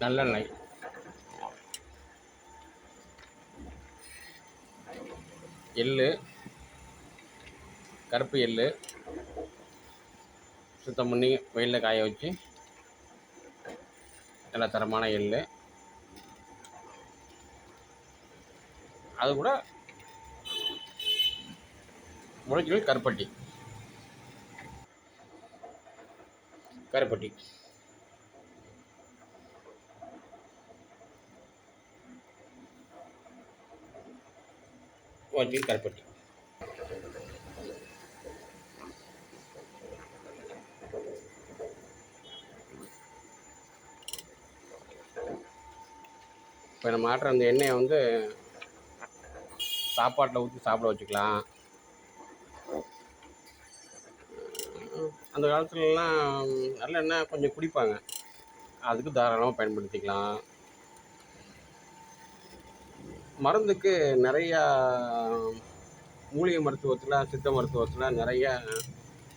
நல்லெண்ணெய் எள்ளு கருப்பு எள்ளு சுத்தம் பண்ணி வெயிலில் காய வச்சு நல்ல தரமான எள்ளு. அது கூட முளைச்சல் கருப்பட்டி. கருப்பட்டி. குவாலிட்டியில் கருப்பட்டி இப்போ நம்ம ஆட்டுற அந்த எண்ணெயை வந்து சாப்பாட்டில் ஊற்றி சாப்பிட வச்சுக்கலாம். அந்த காலத்துலலாம் நல்லெண்ணெய் கொஞ்சம் குடிப்பாங்க. அதுக்கு தாராளமாக பயன்படுத்திக்கலாம். மருந்துக்கு நிறையா மூலிகை மருத்துவத்தில் சித்த மருத்துவத்தில் நிறைய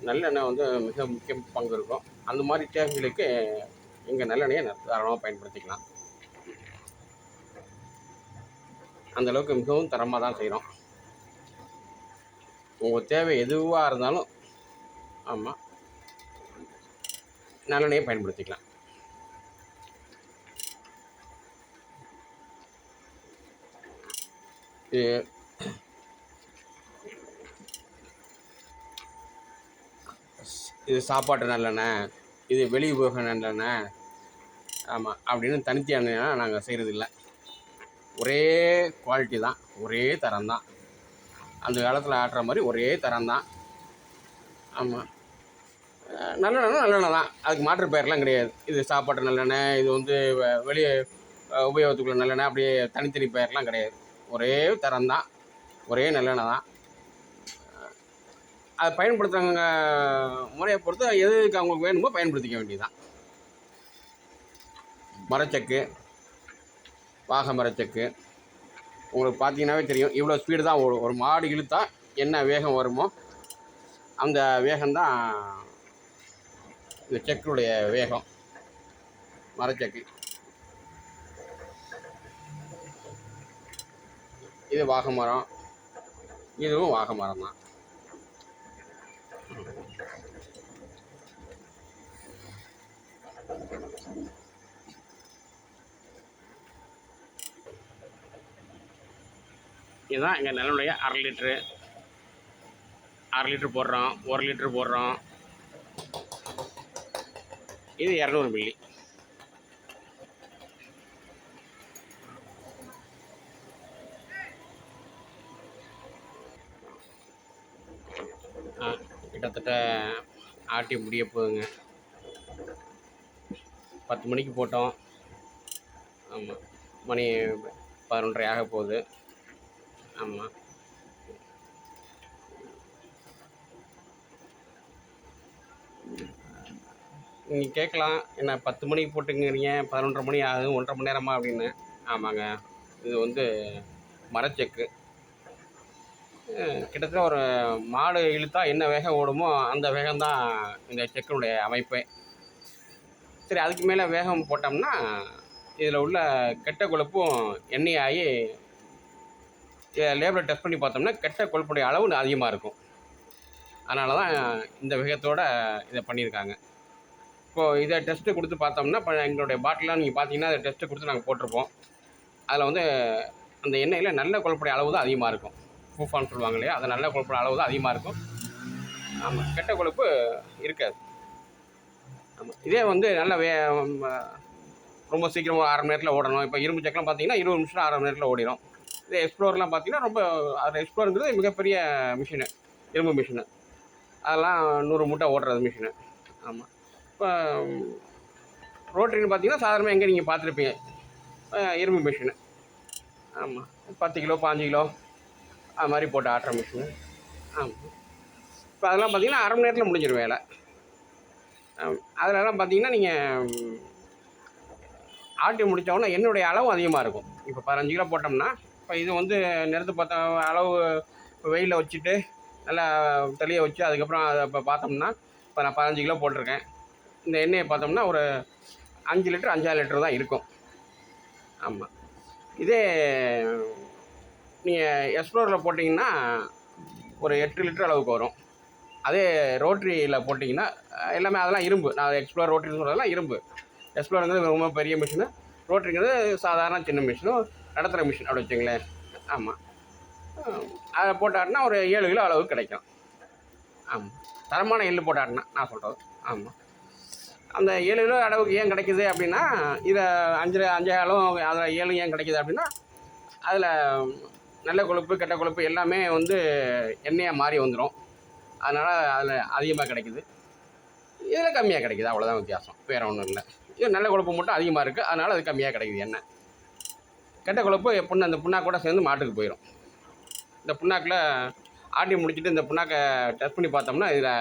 நல்லெண்ணெய் வந்து மிக முக்கிய பங்கு இருக்கும். அந்த மாதிரி தேவைகளுக்கு இங்கே நல்லெண்ணெயை தாராளமாக பயன்படுத்திக்கலாம். அந்த அளவுக்கு மிகவும் தரமாக தான் செய்கிறோம் உங்கள் தேவை எதுவாக இருந்தாலும் ஆமாம் நல்லெண்ணெயை பயன்படுத்திக்கலாம். Eh, இது இது சாப்பாட்டு நல்லெண்ணெய் இது வெளி உபயோகம் நல்லெண்ணெய். ஆமாம் அப்படின்னு தனித்தனியாக நாங்கள் செய்கிறதில்ல ஒரே குவாலிட்டி தான் ஒரே தரம் தான். அந்த காலத்தில் ஆட்டுற மாதிரி ஒரே தரம் தான். ஆமாம் நல்லெண்ணெய் நல்லெண்ணெய் தான். அதுக்கு மாற்று பெயர்லாம் கிடையாது. இது சாப்பாட்டு நல்லெண்ணெய் இது வந்து வெளியே உபயோகத்துக்குள்ள நல்லெண்ணெய் அப்படியே தனித்தனி பெயர்லாம் கிடையாது. ஒரே தரம் தான் ஒரே நல்லெண்ணெய் தான் அதை பயன்படுத்துகிறவங்க முறையை பொறுத்து எதுக்கு அவங்களுக்கு வேணுமோ பயன்படுத்திக்க வேண்டியதுதான். மரச்சக்கு பாக மரச்சக்கு உங்களுக்கு பார்த்தீங்கன்னாவே தெரியும். இவ்வளோ ஸ்பீடு தான் ஓடும் ஒரு மாடு இழுத்தா என்ன வேகம் வருமோ அந்த வேகம்தான் இந்த செக்குடைய வேகம். மரச்சக்கு. இது வாகை மரம் இதுவும் வாகை மரம் தான். இதுதான் எங்கள் நிலனுடைய அரை லிட்ரு அரை லிட்ரு போடுறோம். ஒரு லிட்ரு போடுறோம். இது இரநூறு மில்லி. கிட்டத்தட்ட ஆட்டி முடிய போகுதுங்க பத்து மணிக்கு போட்டோம். ஆமாம் மணி பதினொன்றரை ஆக போகுது. ஆமாம் நீங்கள் கேட்கலாம் என்ன பத்து மணிக்கு போட்டுங்கிறீங்க பதினொன்றரை மணி ஆகுது ஒன்றரை மணி நேரமா அப்படின்னு. ஆமாங்க. இது வந்து மரச்செக்கு. கிட்டத்தட்ட ஒரு மாடு இழுத்தா என்ன வேகம் ஓடுமோ அந்த வேகம்தான் இந்த செக்கனுடைய அமைப்பே. சரி அதுக்கு மேலே வேகம் போட்டோம்னா இதில் உள்ள கெட்ட கொழுப்பும் எண்ணெய் ஆகி லேபில் டெஸ்ட் பண்ணி பார்த்தோம்னா கெட்ட கொழுப்புடைய அளவு அதிகமாக இருக்கும். அதனால தான் இந்த வேகத்தோட இதை பண்ணியிருக்காங்க. இப்போது இதை டெஸ்ட்டு கொடுத்து பார்த்தோம்னா இப்போ எங்களுடைய பாட்டிலாம் நீங்கள் பார்த்தீங்கன்னா அதை டெஸ்ட்டு கொடுத்து நாங்கள் போட்டிருப்போம். அதில் வந்து அந்த எண்ணெயில் நல்ல கொழுப்புடைய அளவு தான் அதிகமாக இருக்கும். பூஃபான்னு சொல்லுவாங்க இல்லையா அது நல்ல கொழுப்புடைய அளவு தான் அதிகமாக இருக்கும். ஆமாம் கெட்ட கொழுப்பு இருக்காது. ஆமாம் இதே வந்து நல்ல வே ரொம்ப சீக்கிரம் ஒரு அரை மணி நேரத்தில் ஓடணும். இப்போ இரும்பு சக்கரம் பார்த்தீங்கன்னா இருபது நிமிஷம் அரை மணி நேரத்தில் ஓடிடும் இதே எக்ஸ்ப்ளோர்லாம் பார்த்தீங்கன்னா ரொம்ப அது எக்ஸ்ப்ளோருங்கிறது மிகப்பெரிய மிஷினு இரும்பு மிஷினு. அதெல்லாம் நூறு மூட்டை ஓடுறது மிஷினு. ஆமாம் இப்போ ரோட்டரின்னு பார்த்தீங்கன்னா சாதாரணமாக எங்கே நீங்கள் பார்த்துருப்பீங்க இரும்பு மிஷினு. ஆமாம் பத்து கிலோ பாஞ்சு கிலோ அது மாதிரி போட்டு ஆட்டுற மிஷினு ஆமாம் இப்போ அதெல்லாம் பார்த்தீங்கன்னா அரை மணி நேரத்தில் முடிஞ்சிடும் வேலை. அதிலலாம் அதுலலாம் பார்த்தீங்கன்னா நீங்கள் ஆட்டி முடிச்ச என்னுடைய அளவு அதிகமாக இருக்கும். இப்போ பதினஞ்சு கிலோ போட்டோம்னா இப்போ இது வந்து நிறுத்து பார்த்தா அளவு வெயிலில் வச்சுட்டு நல்லா தெளிய வச்சு அதுக்கப்புறம் அதை இப்போ பார்த்தோம்னா இப்போ நான் பதினஞ்சு கிலோ போட்டிருக்கேன். இந்த எண்ணெயை பார்த்தோம்னா ஒரு அஞ்சு லிட்டர் அஞ்சாறு லிட்டர் தான் இருக்கும். ஆமாம் இதே நீங்கள் எக்ஸ்ப்ளோரில் போட்டிங்கன்னா ஒரு எட்டு லிட்டர் அளவுக்கு வரும். அதே ரோட்ரியில் போட்டிங்கன்னா எல்லாமே அதெல்லாம் இரும்பு. நான் எக்ஸ்ப்ளோர் ரோட்ரின்னு சொல்கிறதெல்லாம் இரும்பு. எக்ஸ்ப்ளோருங்கிறது ரொம்ப பெரிய மிஷினு. ரோட்ரிங்கிறது சாதாரண சின்ன மிஷினும் நடத்துகிற மிஷின். அப்படி வச்சுங்களேன் ஆமாம் அதை போட்டாட்டினா ஒரு ஏழு கிலோ அளவுக்கு கிடைக்கும். ஆமாம் தரமான எள்ளு போட்டாட்டினா நான் சொல்கிறது ஆமாம் அந்த ஏழு கிலோ அளவுக்கு ஏன் கிடைக்குது அப்படின்னா இதை அஞ்சு அஞ்சு அளவு அதில் ஏழு ஏன் கிடைக்குது அப்படின்னா அதில் நல்ல கொழுப்பு கெட்ட கொழுப்பு எல்லாமே வந்து எண்ணெயாக மாறி வந்துடும் அதனால் அதில் அதிகமாக கிடைக்குது. இதில் கம்மியாக கிடைக்குது. அவ்வளோதான் வித்தியாசம். வேறு ஒன்றும் இல்லை. இது நல்ல கொழுப்பு மட்டும் அதிகமாக இருக்குது அதனால் அது கம்மியாக கிடைக்குது எண்ணெய். கெட்ட கொழுப்பு புண்ணு அந்த புண்ணாக்கூட சேர்ந்து மாட்டுக்கு போயிடும் இந்த புண்ணாக்கில் ஆட்டி முடிச்சுட்டு இந்த புண்ணாக்கை டெஸ்ட் பண்ணி பார்த்தோம்னா இதில்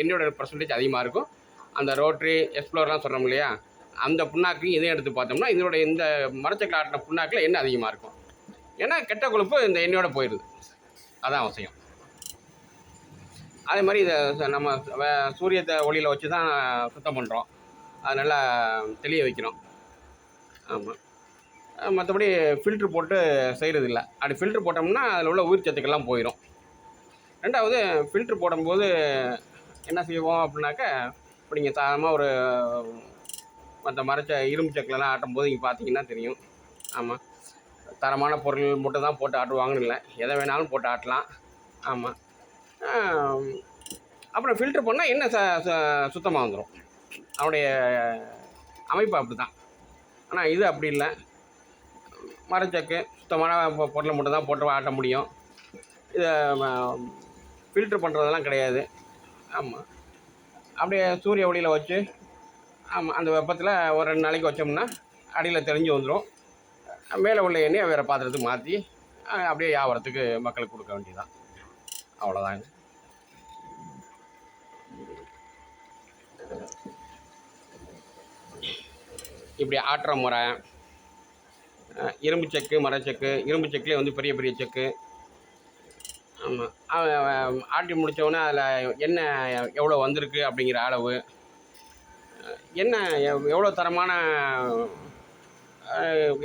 எண்ணெயோட பர்சன்டேஜ் அதிகமாக இருக்கும். அந்த ரோட்ரி எக்ஸ்ப்ளோர்லாம் சொல்கிறோம் இல்லையா? அந்த புண்ணாக்கையும் இதையும் எடுத்து பார்த்தோம்னா இதனுடைய இந்த மரச்சக்கில் ஆட்டின புண்ணாக்கில் எண்ணெய் அதிகமாக இருக்கும். ஏன்னா கெட்ட கொழுப்பு இந்த எண்ணெயோட போயிடுது. அதான் அவசியம். அதே மாதிரி இதை நம்ம வே- சூரியத்தை ஒளியில் வச்சு தான் சுத்தம் பண்ணுறோம் அது நல்லா தெளிய வைக்கிறோம். ஆமாம் மற்றபடி ஃபில்ட்ரு போட்டு செய்கிறது இல்லை அப்படி ஃபில்ட்ரு போட்டோம்னா அதில் உள்ள உயிர் சத்துக்கள்லாம் போயிடும் ரெண்டாவது ஃபில்ட்ரு போடும்போது என்ன செய்வோம் அப்படின்னாக்க இப்போ நீங்கள் சாதாரணமாக ஒரு மற்ற மரச்ச இரும்பு சக்கிலலாம் ஆட்டும்போது நீங்கள் பார்த்தீங்கன்னா தெரியும். ஆமாம் தரமான பொருள் மட்டும் தான் போட்டு ஆட்டுவாங்கன்னு இல்லை. எதை வேணாலும் போட்டு ஆட்டலாம். ஆமாம் அப்புறம் ஃபில்ட்ரு பண்ணால் என்ன ச சுத்தமாக வந்துடும் அவனுடைய அமைப்பு அப்படி தான் ஆனால் இது அப்படி இல்லை. மரச்சக்கு சுத்தமான பொருளை மட்டும் தான் போட்டு ஆட்ட முடியும். இதை ஃபில்ட்ரு பண்ணுறதெல்லாம் கிடையாது. ஆமாம் அப்படியே சூரிய ஒளியில் வச்சு ஆமாம் அந்த வெப்பத்தில் ஒரு ரெண்டு நாளைக்கு வச்சோம்னா அடியில் தெரிஞ்சு வந்துடும் மேலே உள்ள எண்ணெயை வேறு பாத்திரத்துக்கு மாற்றி அப்படியே வியாபாரத்துக்கு மக்களுக்கு கொடுக்க வேண்டியதுதான். அவ்வளோதாங்க இப்படி ஆட்டுற முறை இரும்பு செக்கு மரச்செக்கு இரும்பு செக்குலேயே வந்து பெரிய பெரிய செக்கு. ஆமாம் ஆட்டி முடித்தவொடனே அதில் என்ன எவ்வளோ வந்திருக்கு அப்படிங்கிற அளவு என்ன எவ்வளோ தரமான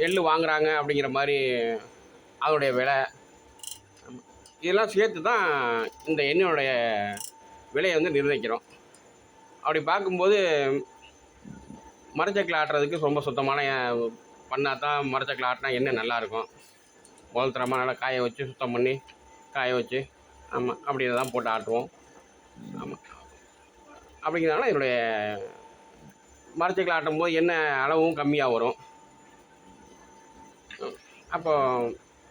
எள்ளு வாங்குறாங்க அப்படிங்கிற மாதிரி அதோடைய விலை. இதெல்லாம் சேர்த்து தான் இந்த எண்ணெயோடைய விலையை வந்து நிர்ணயிக்கிறோம். அப்படி பார்க்கும்போது மரச்சக்கில் ஆட்டுறதுக்கு ரொம்ப சுத்தமான பண்ணால் தான் மரச்சக்கில் ஆட்டினா எண்ணெய் நல்லாயிருக்கும் முதல் தரமாக நல்லா காய வச்சு சுத்தம் பண்ணி காய வச்சு ஆமாம் அப்படின்னு தான் போட்டு ஆட்டுவோம். ஆமாம் அப்படிங்கிறதுனால என்னுடைய மரச்சக்கில் ஆட்டும் போது எண்ணெய் அளவும் கம்மியாக வரும். அப்போ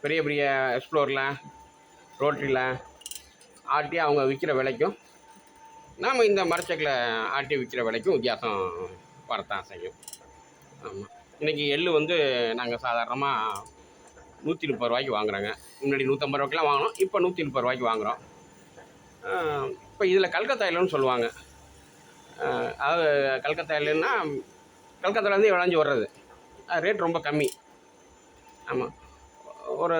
பெரிய பெரிய எக்ஸ்ப்ளோரில் ரோட்டரியில் ஆட்டி அவங்க விற்கிற விலைக்கும் நாம் இந்த மரச்சக்கில் ஆட்டி விற்கிற விலைக்கும் வித்தியாசம் வரத்தான் செய்யும். ஆமாம் இன்றைக்கி எள் வந்து நாங்கள் சாதாரணமாக நூற்றி முப்பது ரூபாய்க்கு வாங்குறோங்க. முன்னாடி நூற்றம்பது ரூபாய்க்குலாம் வாங்கினோம் இப்போ நூற்றி முப்பது ரூபாய்க்கு வாங்குகிறோம் இப்போ இதில் கல்கத்தா எள்ளுன்னு சொல்லுவாங்க. அதாவது கல்கத்தா எள்ளுன்னா கல்கத்தாலேருந்து விளைஞ்சி வர்றது. ரேட் ரொம்ப கம்மி. ஆமாம் ஒரு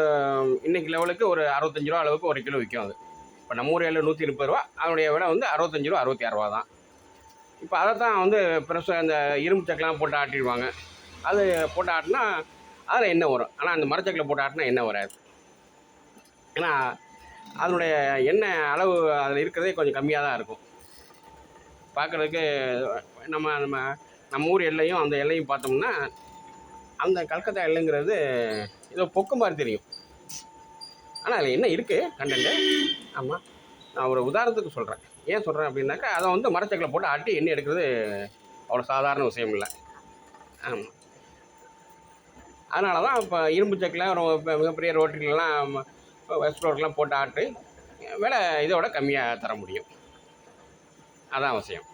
இன்னைக்கு லெவலுக்கு ஒரு அறுபத்தஞ்சு ரூபா அளவுக்கு ஒரு கிலோ விற்கும் அது. இப்போ நம்ம ஊர் நூற்றி முப்பது ரூபா அதனுடைய விலை வந்து அறுபத்தஞ்சு ரூபா அறுபத்தி ஆறுரூவா தான். இப்போ அதை தான் வந்து பெருசாக அந்த இரும்பு சக்கெலாம் போட்டு ஆட்டிடுவாங்க. அது போட்டு ஆட்டினா அதில் எண்ணெய் வரும். ஆனால் அந்த மரச்சக்கில் போட்டு ஆட்டினா எண்ணெய் வராது. ஏன்னா அதனுடைய எண்ணெய் அளவு அதில் இருக்கிறதே கொஞ்சம் கம்மியாக தான் இருக்கும். பார்க்குறதுக்கு நம்ம நம்ம நம்ம ஊர் எல்லையும் அந்த எல்லையும் பார்த்தோம்னா அந்த கல்கத்தா எல்லைங்கிறது ஏதோ பொக்கு மாதிரி தெரியும். ஆனால் அதில் என்ன இருக்குது கண்டென்ட்டு? ஆமாம் நான் ஒரு உதாரணத்துக்கு சொல்கிறேன் ஏன் சொல்கிறேன் அப்படின்னாக்கா அதை வந்து மரச்சக்கில் போட்டு ஆட்டி எண்ணெய் எடுக்கிறது அவ்வளோ சாதாரண விஷயம் இல்லை. ஆமாம் அதனால தான் இப்போ இரும்பு சக்கில் மிகப்பெரிய ரோட்டிலலாம் வெஸ்ட் ரோட்லாம் போட்டு ஆட்டு விலை இதோட கம்மியாக தர முடியும். அதான் அவசியம்.